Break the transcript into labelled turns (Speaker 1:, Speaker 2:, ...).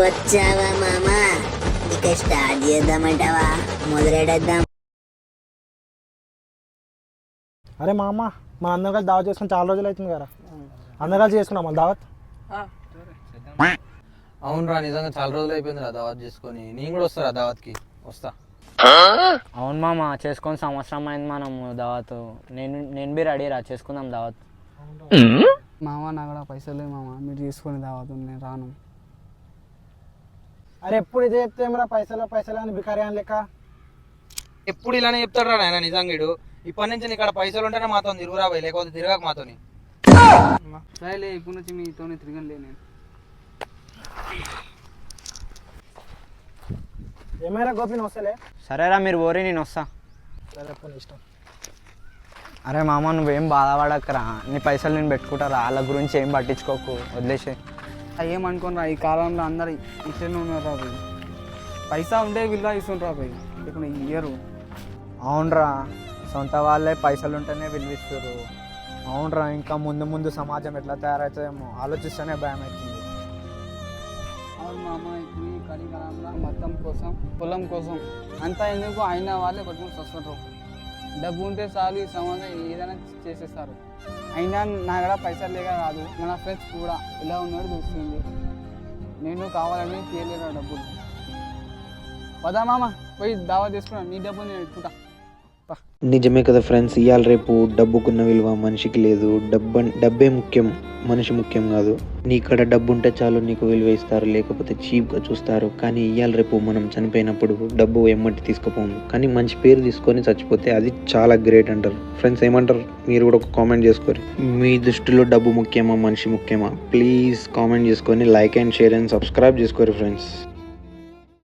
Speaker 1: వచ్చావా మామా? ఇక స్టార్ట్ చేద్దామంటావా? మొదలెడద్దాం
Speaker 2: అరే మా అమ్మ మన అందరం కలిసి దావత్ చేసుకుని చాలా రోజులు అవుతుంది కదా. అందరం కలిసి చేసుకున్నాం మన దావత్
Speaker 3: అవునరా నిజంగా చాలా రోజులు అయిపోయింది రా దావత్ చేసుకొని. నేను కూడా వస్తారా దావత్కి? వస్తా.
Speaker 4: అవును మామ చేసుకొని సంవత్సరం అయింది మనం దావత్. నేను నేను బి రెడీ రా చేసుకుందాం దావత్.
Speaker 5: మామ నా కూడా పైసలు లేవు మామ. మీరు తీసుకొని దావతు నేను రాను.
Speaker 2: అరే ఎప్పుడు ఇదే చెప్తే ఏమరా పైసలు పైసలు అని బికారి అని లెక్క?
Speaker 3: ఎప్పుడు ఇలానే చెప్తాడు రా నాయన. ఇప్పటి నుంచి ఇక్కడ పైసలు ఉంటేనే మాతో తిరుగురా పోయి లేకపోతే తిరగక మాతోని.
Speaker 5: సరేలే ఇప్పుడు నుంచి మీతోనే తిరగలే నేను.
Speaker 2: ఏమైనా గోపిని వస్తలే?
Speaker 4: సరేరా మీరు ఓరి నేను వస్తా.
Speaker 2: సరే పోనీ ఇష్టం.
Speaker 4: అరే మామ నువ్వేం బాధపడకరా నీ పైసలు నేను పెట్టుకుంటారా వాళ్ళ గురించి ఏం పట్టించుకోకు వదిలేసి
Speaker 5: ఏమనుకోనరా ఈ కాలంలో అందరు ఇట్లనే ఉన్నారు పోయి పైసా ఉంటే విలువ ఇస్తుంటారా పోయి ఇప్పుడు ఇయ్యరు.
Speaker 4: అవునరా సొంత వాళ్ళే పైసలు ఉంటేనే విలువిస్తారు అవునరా ఇంకా ముందు ముందు సమాజం ఎట్లా తయారవుతుందేమో ఆలోచిస్తేనే భయం అవుతుంది
Speaker 5: అవును మామ ఇప్పుడు ఈ కలికాలంలో మొత్తం కోసం పొలం కోసం అంతా ఎందుకు అయిన వాళ్ళే కొట్టుకుని వస్తుంటారు డబ్బు ఉంటే చాలు ఈ సమాజం ఏదైనా చేసేస్తారు. అయినా నా కూడా పైసలు లేక కాదు మన ఫ్రెండ్స్ కూడా ఎలా ఉన్నాడు చూస్తుంది నేను కావాలని తీయలేరు డబ్బులు. పదా మామ పోయి దావా తీసుకున్నా నీ డబ్బులు నేను పెట్టుకుంటా.
Speaker 6: నిజమే కదా ఫ్రెండ్స్ ఇవాళ రేపు డబ్బుకున్న విలువ మనిషికి లేదు. డబ్బు డబ్బే ముఖ్యం మనిషి ముఖ్యం కాదు. నీ కడ డబ్బు ఉంటే చాలు నీకు విలువ ఇస్తారు లేకపోతే చీప్గా చూస్తారు. కానీ ఇవాళ రేపు మనం చనిపోయినప్పుడు డబ్బు ఎమ్మటి తీసుకుపోము. కానీ మంచి పేరు తీసుకొని చచ్చిపోతే అది చాలా గ్రేట్ అంటారు. ఫ్రెండ్స్ ఏమంటారు? మీరు కూడా ఒక కామెంట్ చేసుకోరు. మీ దృష్టిలో డబ్బు ముఖ్యమా మనిషి ముఖ్యమా? ప్లీజ్ కామెంట్ చేసుకొని like and share and subscribe చేసుకోరు ఫ్రెండ్స్.